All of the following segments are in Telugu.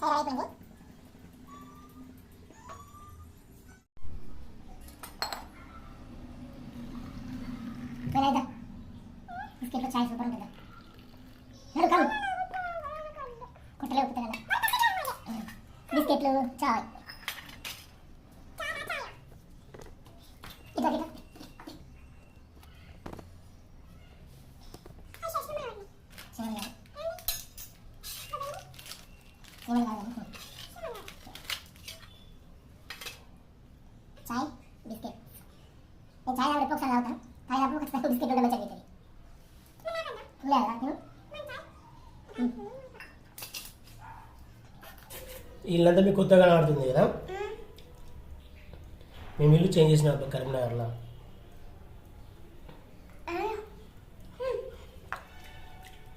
చాయ్ అయిపోయింది పోయినా బిస్కెట్లో చాయ్ సూపర్ ఉంటుంది. నడు కమ్ కుట్టలే ఉప్పుతా కదా. బిస్కెట్లు చాయ్. ఇట్లా ఇట్లా చాయ్ బిస్కెట్. నేను చాయ్ తాగడం ఒకసారి తాగుతాను తాగినప్పుడు ఖచ్చితంగా బిస్కెట్ ఉంటే మంచిగా అవుతుంది లేదా నేను ఇల్లంతా మీకు కొత్తగా ఆడుతుంది కదా? మేము ఇల్లు చేంజ్ చేసిన కరీంనగర్లో.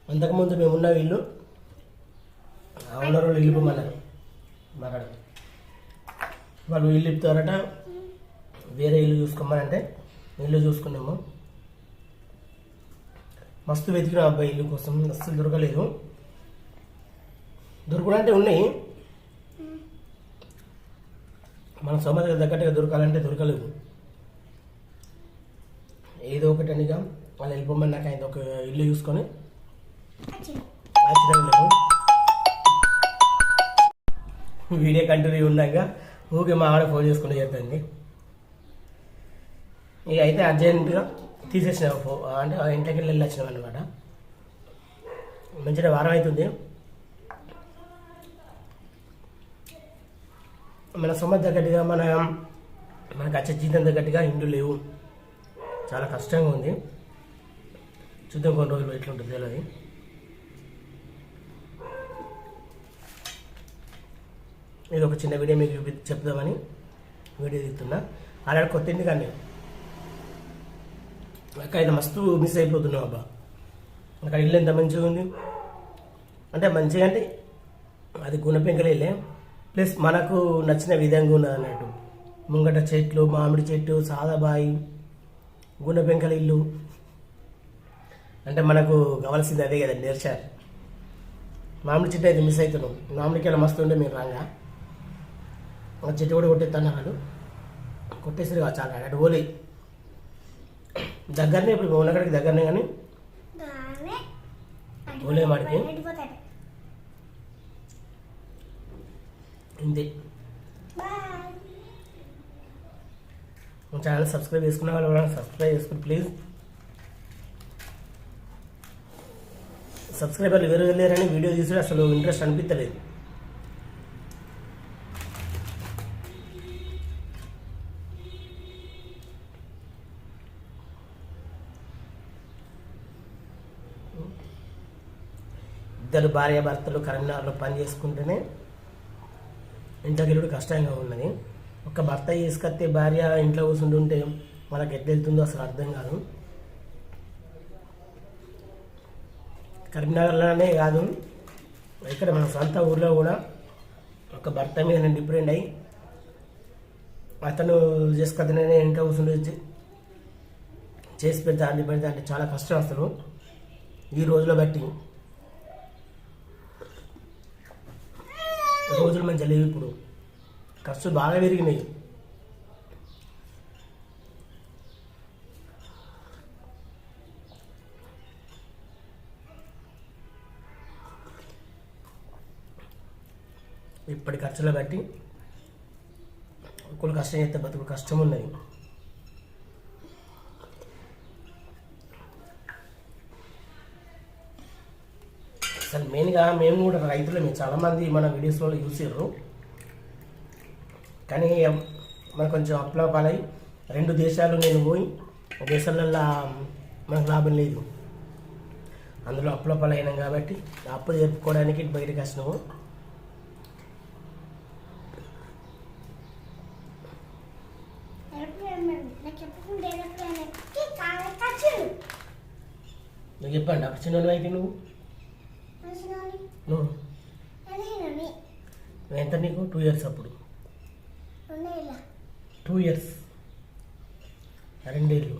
అంతకుముందు మేము ఉన్న ఇల్లు ఓనర్ వాళ్ళు ఇల్లు ఇవ్వమన్నారు మాట్లాడు వాళ్ళు ఇల్లు ఇప్పుతారట వేరే ఇల్లు చూసుకోమనంటే ఇల్లు చూసుకున్నాము. మస్తు వెతికిన అబ్బాయి ఇల్లు కోసం. అస్సలు దొరకలేదు. దొరకడంటే ఉన్నాయి. మన సమాజం తగ్గట్టుగా దొరకాలంటే దొరకలేదు. ఏదో ఒకటి అనిగా వాళ్ళు వెళ్ళిపోమని నాకు ఆయన ఒక ఇల్లు చూసుకొని. లేదు వీడియో కంటిన్యూ ఉన్నాక ఊకే మా ఆడ ఫోన్ చేసుకుంటూ చెప్పింది ఇక అయితే అర్జెంటుగా తీసేసిన ఫో అంటే ఆ ఇంట్లోకి వెళ్ళి వచ్చినాం అనమాట మంచిగా వారం అవుతుంది. మన సొమ్మ తగ్గట్టుగా మన మనకు వచ్చే జీతం తగ్గట్టుగా ఇండ్లు లేవు. చాలా కష్టంగా ఉంది. చూద్దాం కొన్ని రోజులు ఎట్లుంటుంది తెలియదు ఇది ఒక చిన్న వీడియో మీకు చూపి- చెప్దామని వీడియో తీస్తున్నా అలాంటి కొత్త కానీ అక్క ఇది మస్తు మిస్ అయిపోతున్నావు అబ్బా. అక్కడ ఇల్లు ఎంత మంచిగా ఉంది? అంటే మంచిగా అంటే అది గుణపెంకల ఇల్లే ప్లస్ మనకు నచ్చిన విధంగా ఉన్నది అన్నట్టు. ముంగట చెట్లు మామిడి చెట్టు సాదాబాయి గుణపెంకల ఇల్లు అంటే మనకు కావాల్సింది అదే కదా నేర్చారు మామిడి చెట్టు అయితే మిస్ అవుతున్నాం. మామిడికాయలు మస్తు ఉంటే మీరు రాగా. ఆ చెట్టు కూడా కొట్టేస్తున్నారు వాళ్ళు కొట్టేసారు కావచ్చు చాలా అటు పోలే. దగ్గరనే ఇప్పుడు ఉన్నక్కడికి దగ్గరనే కానీ ఓలే మాడికి. ఇంతే. మా ఛానల్ సబ్స్క్రైబ్ చేసుకున్న వాళ్ళు సబ్స్క్రైబ్ చేసుకుని ప్లీజ్. సబ్స్క్రైబర్లు వేరు వెళ్ళారని వీడియో తీసి అసలు ఇంట్రెస్ట్ అనిపించలేదు ఇద్దరు భార్య భర్తలు కరీంనగర్లో పని చేసుకుంటేనే ఇంట్లోకి కష్టంగా ఉన్నది. ఒక భర్త తీసుకొస్తే భార్య ఇంట్లో కూర్చుంటుంటే మనకు ఎట్లా వెళ్తుందో అసలు అర్థం కాదు. కరీంనగర్లోనే కాదు ఇక్కడ మన సొంత ఊర్లో కూడా ఒక భర్త మీద నేను డిపెండ్ అయ్యి అతను చేసుకొద్దనే ఇంట్లో కూర్చుంటే చేసి పెడతా అండి పెడతా అంటే చాలా కష్టం అసలు. ఈ రోజులో బట్టి రోజులు మంచిగా లేవు ఇప్పుడు. ఖర్చులు బాగా పెరిగినాయి. ఇప్పటి ఖర్చులు బట్టి ఒకళ్ళు కష్టం చేస్తే బతుకు కష్టం ఉన్నది అసలు మెయిన్గా మేము కూడా రైతులమే చాలామంది మన వీడియోస్లో చూసారు కానీ మనకు కొంచెం అప్లాపాలై రెండు దేశాలు నేను పోయి ఒక దేశాలల్లో మనకు లాభం లేదు అందులో అప్పుల కాబట్టి అప్పు జరుపుకోవడానికి బయటకు వచ్చినాము నువ్వు చెప్పండి అప్పుడు చిన్న అయితే నువ్వు ఎంత నీకు? టూ ఇయర్స్ అప్పుడు. టూ ఇయర్స్ రెండేళ్ళు.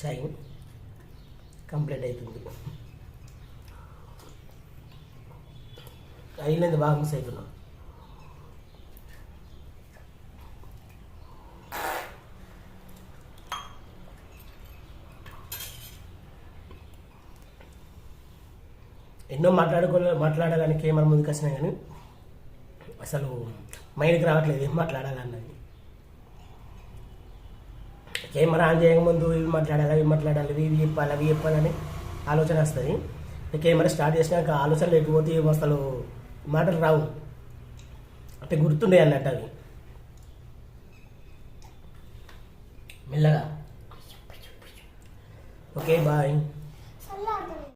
చైన్ కంప్లీట్ అవుతుంది అయినది బాగా మిస్ అవుతున్నాం ఎన్నో మాట్లాడుకో మాట్లాడాలని కెమెరా ముందుకు వచ్చినా కానీ అసలు మైండ్కి రావట్లేదు ఏం మాట్లాడాలన్నది. కెమెరా ఆన్ చేయకముందు ఇవి మాట్లాడాలి అవి మాట్లాడాలి ఇవి చెప్పాలి అవి చెప్పాలని ఆలోచన వస్తుంది. కెమెరా స్టార్ట్ చేసినాక ఆలోచన లేకపోతే అసలు మాటలు రావు. అంటే గుర్తుండే అన్నట్టు అవి. మెల్లగా. Okay bye.